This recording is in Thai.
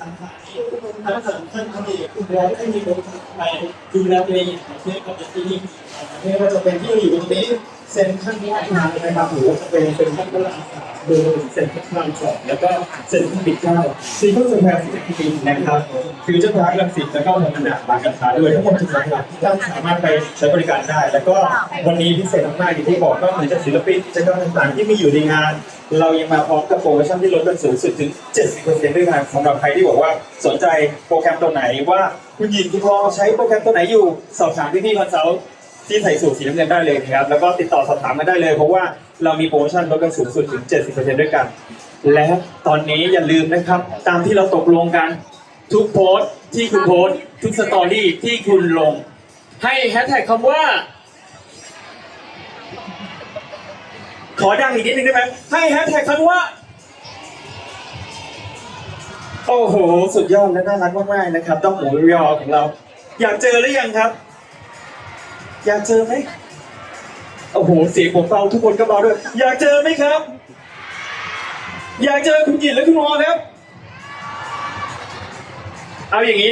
สาขานี้ทั้งสามท่านเขามีคุณแล้วให้มีบริษัทไปดูแลตัวเองอย่างต่อเนื่องกับที่นี่ไม่ว่าจะเป็นที่อยู่ตรงนี้เซ็นทรัลลาดพร้าวนะครับหรือว่าจะเป็นเซ็นทรัลพระรามสามโดยเซ็นทรัลพระรามสองแล้วก็เซ็นทรัลปิ่นเก้าซีคอนสแควร์สิบปีนะครับฟิวเจอร์พาร์คลังสิตแล้วก็มอนาบางกะทาด้วยทั้งหมดจุดหลักที่ท่านสามารถไปใช้บริการได้ แล้วก็วันนี้พิเศษมากๆอย่างที่บอกก็เหมือนจะศิลปินกิจกรรมต่างๆที่มีอยู่ในงาน เรายังมาพร้อมกับโปรโมชั่นที่ลดกันสูงสุดถึง 70%ด้วยกันสำหรับใครที่บอกว่าสนใจโปรแกรมตัวไหนว่าคุณยินคุณพอใช้โปรแกรมตัวไหนอยู่สอบถามพี่ๆคอนซัลท์ที่ใส่สูตรสีน้ำเงินได้เลยนะครับแล้วก็ติดต่อสอบถามกันได้เลย เพราะว่าเรามีโปรโมชั่นลดกันสูงสุดถึง 70%ด้วยกัน และตอนนี้อย่าลืมนะครับ ตามที่เราตกลงกันทุกโพสต์ที่คุณโพสต์ทุกสตอรี่ที่คุณลง ให้แฮชแท็กคำว่า ขอดังอีกนิดนึงได้ไหมให้แฮชแท็กคำว่า โอ้โห สุดยอดและน่ารักมากๆนะครับ ต้องหมูยอของเรา อยากเจอหรือยังครับ อยากเจอไหมโอ้โหเสียงผมเบาทุกคนก็เบาด้วย อยากเจอไหมครับ อยากเจอคุณหยินและคุณมอครับ เอาอย่างนี้